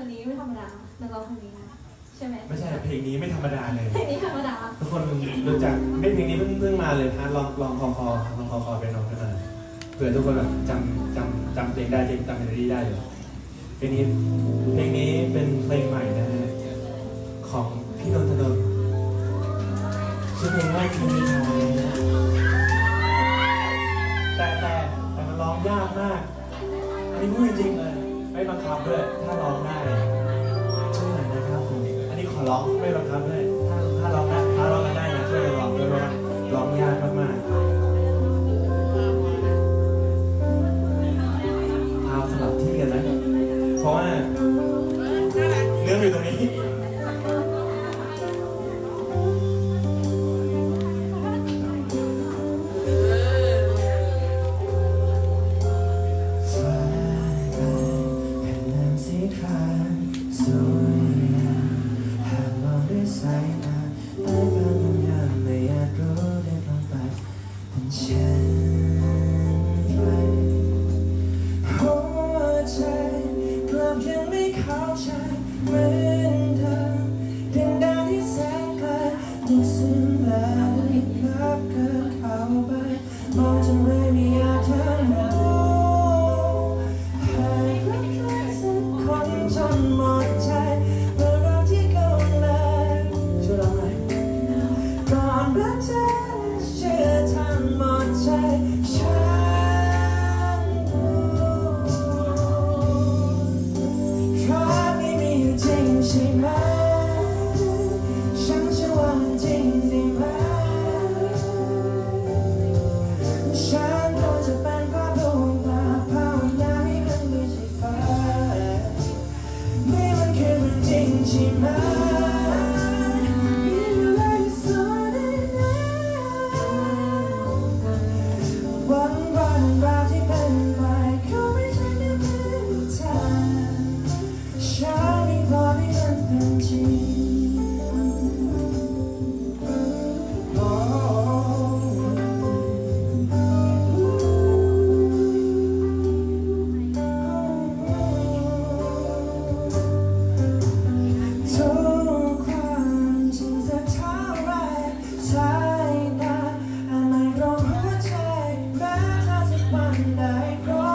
คนนี้ไม่ธรรมดานักร้องคนนี้ใช่ไหมไม่ใช่เพลงนี้ไม่ธรรมดาเลย เพลงนี้ธรรมดาทุกคนรู้จักไม่เพลงนี้เพิ่งเพิ่งมาเลยฮะลองลองคอคอลองคอคอเป็นน้องขึ้นมาเผื่อทุกคนแบบจำจำจำเพลงได้จำจำเมโลดี้ได้เลยเพลงนี้เพลงนี้เป็นเพลงใหม่นะฮะของพี่นนทนนท์ชื่อเพลงว่าคิมิทายนะแต่แต่แต่มันร้องยากมาก อันนี้พูดจริงๆเลยไม่บังคับด้วยถ้าร้องได้ ร้องไม่บังคับด้วยถ้าถ้าร้องได้ถ้าร้องกันได้นะช่วยร้องด้วยเพราะว่าร้องยากมากๆเอาสลับที่กันไหมเพราะว่าเนื้ออยู่ตรงนี้ฟ้าไกลแผ่นน้ำสีครามสวย สายตาได้บางวิญญาณไม่อาจรู้ได้ลงไปเป็นเช่นไรหัวใจกลับยังไม่เข้าใจเหมือนเธอเดินดาวที่แสนไกลนึกซึ้งแล้วรีบกลับเกิดเข้าไปมองจนไม่มีอาจจะรู้ เรื่อ วันได้พราะ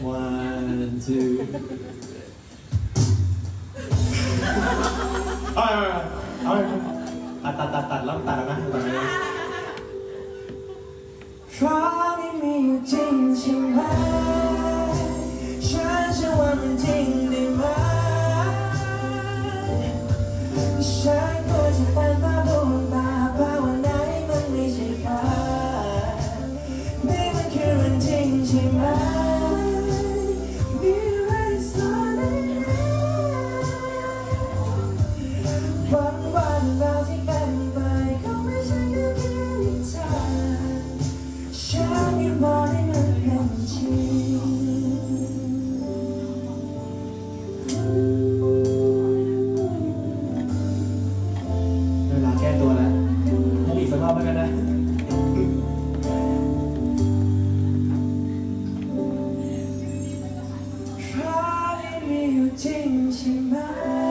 one two เอาเอาเอาตัดตัดตัดแล้วตัดแล้วนะตัดแล้วนะเพราะไม่มีอยู่จริงใช่ไหมฉันเชื่อว่ามันจริงได้ไหมฉันควรจะเป็นพระดวงตา ไม่มีอ